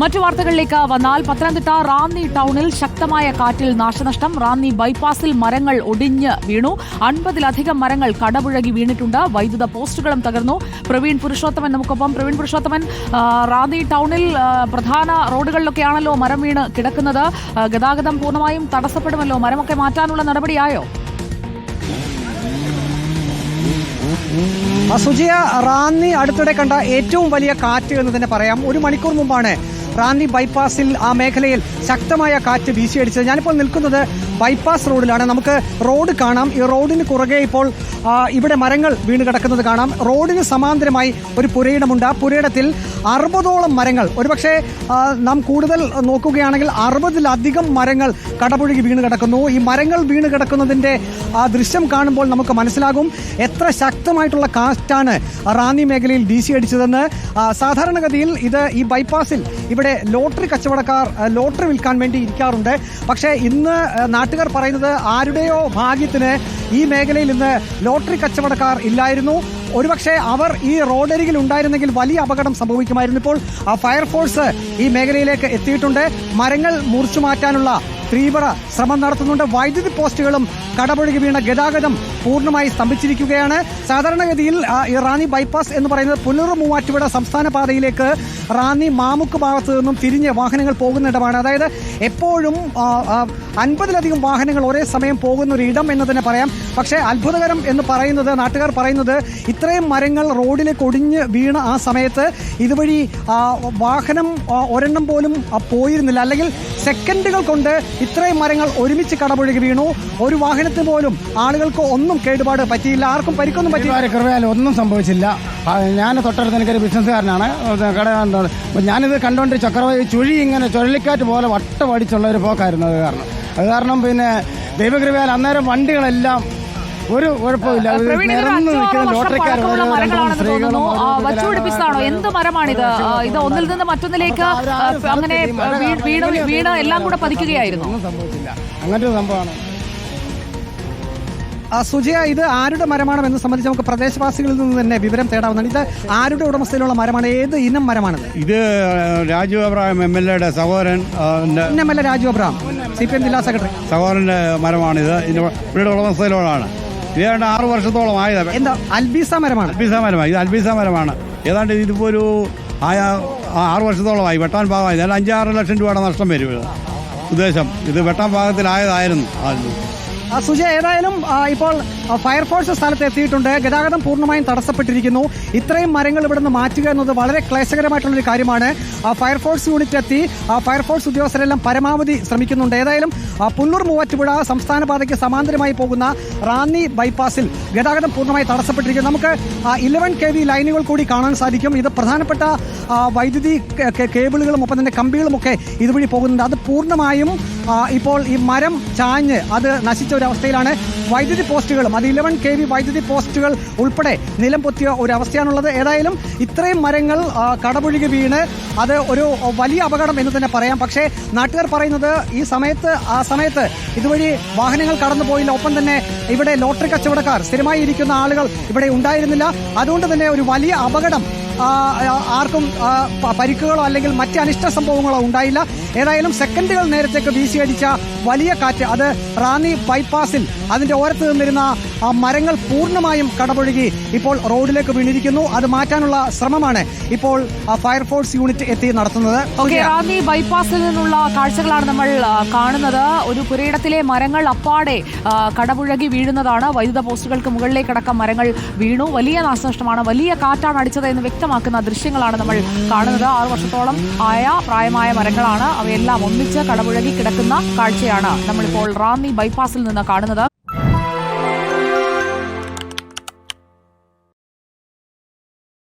മറ്റു വാർത്തകളിലേക്ക് വന്നാൽ പത്തനംതിട്ട റാന്നി ടൗണിൽ ശക്തമായ കാറ്റിൽ നാശനഷ്ടം. റാന്നി ബൈപ്പാസിൽ മരങ്ങൾ ഒടിഞ്ഞ് വീണു. അൻപതിലധികം മരങ്ങൾ കടപുഴകി വീണിട്ടുണ്ട്. വൈദ്യുത പോസ്റ്റുകളും തകർന്നു. പ്രവീൺ പുരുഷോത്തമൻ നമുക്കൊപ്പം. പ്രവീൺ പുരുഷോത്തമൻ റാന്നി ടൗണിൽ പ്രധാന റോഡുകളിലൊക്കെയാണല്ലോ മരം വീണ് കിടക്കുന്നത്. ഗതാഗതം പൂർണമായും തടസ്സപ്പെടുമല്ലോ. മരമൊക്കെ മാറ്റാനുള്ള നടപടിയായോ? സുജിയ റാന്നി അടുത്തിടെ കണ്ട ഏറ്റവും വലിയ കാറ്റ് എന്ന് തന്നെ പറയാം. ഒരു മണിക്കൂർ മുമ്പാണ് റാന്നി ബൈപ്പാസിൽ ആ മേഖലയിൽ ശക്തമായ കാറ്റ് വീശിയടിച്ചത്. ഞാനിപ്പോൾ നിൽക്കുന്നത് ബൈപ്പാസ് റോഡിലാണ്. നമുക്ക് റോഡ് കാണാം. ഈ റോഡിന് കുറുകെ ഇപ്പോൾ ഇവിടെ മരങ്ങൾ വീണ് കിടക്കുന്നത് കാണാം. റോഡിന് സമാന്തരമായി ഒരു പുരയിടമുണ്ട്. ആ പുരയിടത്തിൽ അറുപതോളം മരങ്ങൾ ഒരുപക്ഷെ നാം കൂടുതൽ നോക്കുകയാണെങ്കിൽ അറുപതിലധികം മരങ്ങൾ കടപുഴകി വീണ് കിടക്കുന്നു. ഈ മരങ്ങൾ വീണ് കിടക്കുന്നതിന്റെ ആ ദൃശ്യം കാണുമ്പോൾ നമുക്ക് മനസ്സിലാകും എത്ര ശക്തമായിട്ടുള്ള കാറ്റാണ് റാന്നി മേഖലയിൽ വീശിയടിച്ചതെന്ന്. സാധാരണഗതിയിൽ ഇത് ഈ ബൈപ്പാസിൽ ഇവിടെ ലോട്ടറി കച്ചവടക്കാർ ലോട്ടറി വിൽക്കാൻ വേണ്ടി ഇരിക്കാറുണ്ട്. പക്ഷേ ഇന്ന് നാട്ടുകാർ പറയുന്നത് ആരുടെയോ ഭാഗ്യത്തിന് ഈ മേഖലയിൽ ഇന്ന് ലോട്ടറി കച്ചവടക്കാർ ഇല്ലായിരുന്നു. ഒരുപക്ഷെ അവർ ഈ റോഡരികിൽ ഉണ്ടായിരുന്നെങ്കിൽ വലിയ അപകടം സംഭവിക്കുമായിരുന്നു ഇപ്പോൾ. ഫയർഫോഴ്സ് ഈ മേഖലയിലേക്ക് എത്തിയിട്ടുണ്ട്. മരങ്ങൾ മുറിച്ചു മാറ്റാനുള്ള തീവ്ര ശ്രമം നടത്തുന്നുണ്ട്. വൈദ്യുതി പോസ്റ്റുകളും കടപുഴകി വീണ ഗതാഗതം പൂർണമായി സ്തംഭിച്ചിരിക്കുകയാണ്. സാധാരണഗതിയിൽ ഈ റാന്നി ബൈപ്പാസ് എന്ന് പറയുന്നത് പുനർ മൂവാറ്റുപുഴ സംസ്ഥാന പാതയിലേക്ക് റാന്നി മാമുക്ക് ഭാഗത്ത് നിന്നും തിരിഞ്ഞ് വാഹനങ്ങൾ പോകുന്നിടമാണ്. അതായത് എപ്പോഴും അൻപതിലധികം വാഹനങ്ങൾ ഒരേ സമയം പോകുന്ന ഒരു ഇടം എന്ന് തന്നെ പറയാം. പക്ഷേ അത്ഭുതകരം എന്ന് പറയുന്നത് നാട്ടുകാർ പറയുന്നത് ഇത്രയും മരങ്ങൾ റോഡിലേക്ക് ഒടിഞ്ഞ് വീണ ആ സമയത്ത് ഇതുവഴി വാഹനം ഒരെണ്ണം പോലും പോയിരുന്നില്ല. അല്ലെങ്കിൽ സെക്കൻഡുകൾ കൊണ്ട് ഇത്രയും മരങ്ങൾ ഒരുമിച്ച് കടപുഴകി വീണു. ഒരു വാഹനത്തിന് പോലും ആളുകൾക്ക് ഒന്നും കേടുപാട് പറ്റിയില്ല. ആർക്കും പരിക്കൊന്നും പറ്റിയില്ല. കൃപയാൽ ഒന്നും സംഭവിച്ചില്ല. ഞാൻ തൊട്ടടുത്ത് എനിക്കൊരു ബിസിനസ്സുകാരനാണ്. കട ഞാനിത് കണ്ടുകൊണ്ട് ചക്രവായി ചുഴി ഇങ്ങനെ ചുഴലിക്കാറ്റ് പോലെ വട്ടമടിച്ചുള്ള ഒരു പോക്കായിരുന്നു അത് കാരണം. അത് കാരണം പിന്നെ ദൈവകൃപയാൽ അന്നേരം വണ്ടികളെല്ലാം ഒരു കുഴപ്പമില്ല. സ്ത്രീകളും വച്ചുപിടിപ്പിച്ചതാണോ എന്ത് മരമാണിത്? ഇത് ഒന്നിൽ നിന്ന് മറ്റൊന്നിലേക്ക് അങ്ങനെ വീണ് വീണ് എല്ലാം കൂടെ പതിക്കുകയായിരുന്നു. അങ്ങനെ സംഭവിച്ചില്ല. അങ്ങനത്തെ ഒരു സംഭവമാണ്. ആ, സുജയ ഇത് ആരുടെ മരമാണ് എന്ന് സംബന്ധിച്ച് നമുക്ക് പ്രദേശവാസികളിൽ നിന്ന് തന്നെ വിവരം തേടാവുന്നതാണ്. ഇത് ആരുടെ ഉടമസ്ഥയിലുള്ള മരമാണ്? ഏത് ഇനം മരമാണ് ഇത് രാജു അബ്രാഹിം എം എൽ എയുടെ സഹോദരൻ M L A Raju Abraham C P M ജില്ലാ സെക്രട്ടറി. സഹോദരന്റെ മരമാണിത്. ഇതിന്റെ ഉടമസ്ഥയിലുള്ളതാണ് ഇത് ഏതാണ്ട് ആറ് വർഷത്തോളം ആയത്. എന്താ അൽബീസ മരമാണ്? അൽബീസ മരമാണ് ഇത് അൽബീസ മരമാണ്. ഏതാണ്ട് ഇതിപ്പോ ഒരു ആയ ആറ് വർഷത്തോളമായി വെട്ടാൻ ഭാഗമായി ഏതാണ്ട് അഞ്ചാറ് ലക്ഷം രൂപയുടെ നഷ്ടം വരും ഇത്. ഉദ്ദേശം. ഇത് വെട്ടാൻ ഭാഗത്തിലായതായിരുന്നു. ആ, സുജ ഏതായാലും ഇപ്പോൾ ഫയർഫോഴ്സ് സ്ഥലത്ത് എത്തിയിട്ടുണ്ട്. ഗതാഗതം പൂർണമായും തടസ്സപ്പെട്ടിരിക്കുന്നു. ഇത്രയും മരങ്ങൾ ഇവിടുന്ന് മാറ്റുക എന്നത് വളരെ ക്ലേശകരമായിട്ടുള്ള ഒരു കാര്യമാണ് ഫയർഫോഴ്സ് യൂണിറ്റ് എത്തി. ഫയർഫോഴ്സ് ഉദ്യോഗസ്ഥരെല്ലാം പരമാവധി ശ്രമിക്കുന്നുണ്ട്. ഏതായാലും പുല്ലൂർ മൂവാറ്റുപുഴ സംസ്ഥാന പാതയ്ക്ക് സമാന്തരമായി പോകുന്ന റാന്നി ബൈപ്പാസിൽ ഗതാഗതം പൂർണമായി തടസ്സപ്പെട്ടിരിക്കുന്നു. നമുക്ക് ഇലവൻ കെ വി ലൈനുകൾ കൂടി കാണാൻ സാധിക്കും. ഇത് പ്രധാനപ്പെട്ട വൈദ്യുതി കേബിളുകളും ഒപ്പം തന്നെ കമ്പികളുമൊക്കെ ഇതുവഴി പോകുന്നുണ്ട്. അത് പൂർണമായും ഇപ്പോൾ ഈ മരം ചാഞ്ഞ് അത് നശിച്ച ഒരു അവസ്ഥയിലാണ്. വൈദ്യുതി പോസ്റ്റുകളും അത് ഇലവൻ കെ വി വൈദ്യുതി പോസ്റ്റുകൾ ഉൾപ്പെടെ നിലം പൊത്തിയ ഒരു അവസ്ഥയാണുള്ളത് ഏതായാലും ഇത്രയും മരങ്ങൾ കടപുഴുകി വീണ് അത് ഒരു വലിയ അപകടം എന്ന് തന്നെ പറയാം. പക്ഷേ നാട്ടുകാർ പറയുന്നത് ഈ സമയത്ത് ആ സമയത്ത് ഇതുവഴി വാഹനങ്ങൾ കടന്നു പോയില്ല. ഒപ്പം തന്നെ ഇവിടെ ലോട്ടറി കച്ചവടക്കാർ സ്ഥിരമായി ഇരിക്കുന്ന ആളുകൾ ഇവിടെ ഉണ്ടായിരുന്നില്ല. അതുകൊണ്ട് തന്നെ ഒരു വലിയ അപകടം ആർക്കും പരിക്കുകളോ അല്ലെങ്കിൽ മറ്റ് അനിഷ്ട സംഭവങ്ങളോ ഉണ്ടായില്ല. ഏതായാലും സെക്കൻഡുകൾ നേരത്തേക്ക് വീശിയടിച്ച വലിയ കാറ്റ് അത് റാന്നി ബൈപ്പാസിൽ അതിന്റെ ഓരത്ത് നിന്നിരുന്ന ആ മരങ്ങൾ പൂർണമായും കടപുഴകി ഇപ്പോൾ റോഡിലേക്ക് വീണിരിക്കുന്നു. അത് മാറ്റാനുള്ള ശ്രമമാണ് ഇപ്പോൾ ഫയർഫോഴ്സ് യൂണിറ്റ് എത്തി നടത്തുന്നത്. ഓക്കെ റാന്നി ബൈപ്പാസിൽ നിന്നുള്ള കാഴ്ചകളാണ് നമ്മൾ കാണുന്നത്. ഒരു പുരയിടത്തിലെ മരങ്ങൾ അപ്പാടെ കടപുഴകി വീഴുന്നതാണ്. വൈദ്യുത പോസ്റ്റുകൾക്ക് മുകളിലേക്കടക്കം മരങ്ങൾ വീണു. വലിയ നാശനഷ്ടമാണ്. വലിയ കാറ്റാണ് അടിച്ചത് എന്ന് വ്യക്തമാക്കുന്ന ദൃശ്യങ്ങളാണ് നമ്മൾ കാണുന്നത്. ആറു വർഷത്തോളം ആയ പ്രായമായ മരങ്ങളാണ്. അവയെല്ലാം ഒന്നിച്ച് കടപുഴകി കിടക്കുന്ന കാഴ്ചയാണ് നമ്മളിപ്പോൾ റാന്നി ബൈപ്പാസിൽ നിന്ന് കാണുന്നത്.